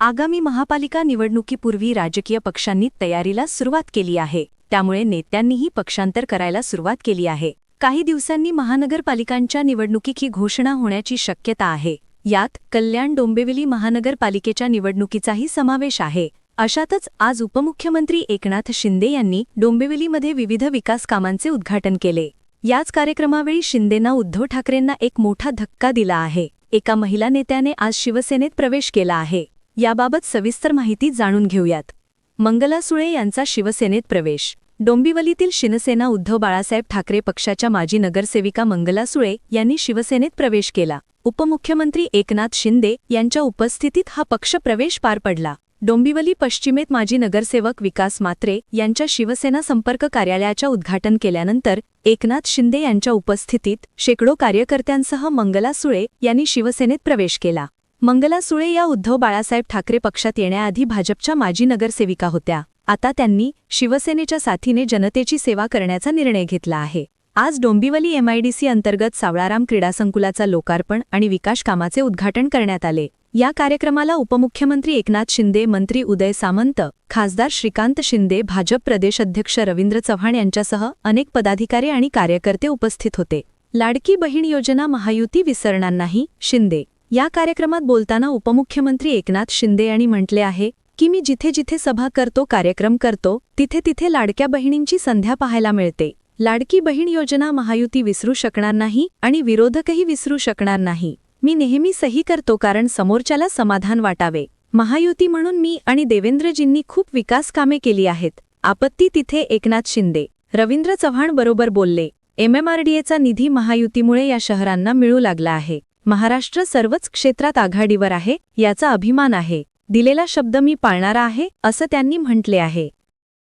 आगामी महापालिका निवडणुकीपूर्वी राजकीय पक्षांनी तयारीला सुरुवात केली आहे. त्यामुळे नेत्यांनीही पक्षांतर करायला सुरुवात केली आहे. काही दिवसांनी महानगरपालिकांच्या निवडणुकीची घोषणा होण्याची शक्यता आहे. यात कल्याण डोंबिवली महानगरपालिकेच्या निवडणुकीचाही समावेश आहे. अशातच आज उपमुख्यमंत्री एकनाथ शिंदे यांनी डोंबिवलीमध्ये विविध विकास कामांचे उद्घाटन केले. याच कार्यक्रमावेळी शिंदेंना उद्धव ठाकरेंना एक मोठा धक्का दिला आहे. एका महिला नेत्याने आज शिवसेनेत प्रवेश केला आहे. याबाबत सविस्तर माहिती जाणून घेऊयात. मंगला सुळे यांचा शिवसेनेत प्रवेश. डोंबिवलीतील शिवसेना उद्धव बाळासाहेब ठाकरे पक्षाच्या माजी नगरसेविका मंगला सुळे यांनी शिवसेनेत प्रवेश केला. उपमुख्यमंत्री एकनाथ शिंदे यांच्या उपस्थितीत हा पक्ष प्रवेश पार पडला. डोंबिवली पश्चिमेत माजी नगरसेवक विकास मात्रे यांच्या शिवसेना संपर्क कार्यालयाच्या उद्घाटन केल्यानंतर एकनाथ शिंदे यांच्या उपस्थितीत शेकडो कार्यकर्त्यांसह मंगला सुळे यांनी शिवसेनेत प्रवेश केला. मंगला सुळे या उद्धव बाळासाहेब ठाकरे पक्षात येण्याआधी भाजपच्या माजी नगरसेविका होत्या. आता त्यांनी शिवसेनेच्या साथीने जनतेची सेवा करण्याचा निर्णय घेतला आहे. आज डोंबिवली एमआयडीसी अंतर्गत सावळाराम क्रीडा संकुलाचा लोकार्पण आणि विकास कामाचे उद्घाटन करण्यात आले. या कार्यक्रमाला उपमुख्यमंत्री एकनाथ शिंदे मंत्री उदय सामंत खासदार श्रीकांत शिंदे भाजप प्रदेश अध्यक्ष रवींद्र चव्हाण यांच्यासह अनेक पदाधिकारी आणि कार्यकर्ते उपस्थित होते. लाडकी बहीण योजना महायुती विसरणार नाही शिंदे या कार्यक्रमात बोलताना उपमुख्यमंत्री एकनाथ शिंदे यांनी म्हटले आहे की मी जिथे जिथे सभा करतो कार्यक्रम करतो तिथे तिथे लाडक्या बहिणींची संध्या पाहायला मिळते. लाडकी बहीण योजना महायुती विसरू शकणार नाही आणि विरोधकही विसरू शकणार नाही. मी नेहमी सही करतो कारण समोरच्याला समाधान वाटावे. महायुती म्हणून मी आणि देवेंद्रजींनी खूप विकास कामे केली आहेत. आपत्ती तिथे एकनाथ शिंदे. रवींद्र चव्हाण बरोबर बोलले. एमएमआरडीएचा निधी महायुतीमुळे या शहरांना मिळू लागला आहे. महाराष्ट्र सर्वच क्षेत्रात आघाडीवर आहे याचा अभिमान आहे. दिलेला शब्द मी पाळणारा आहे असं त्यांनी म्हटले आहे.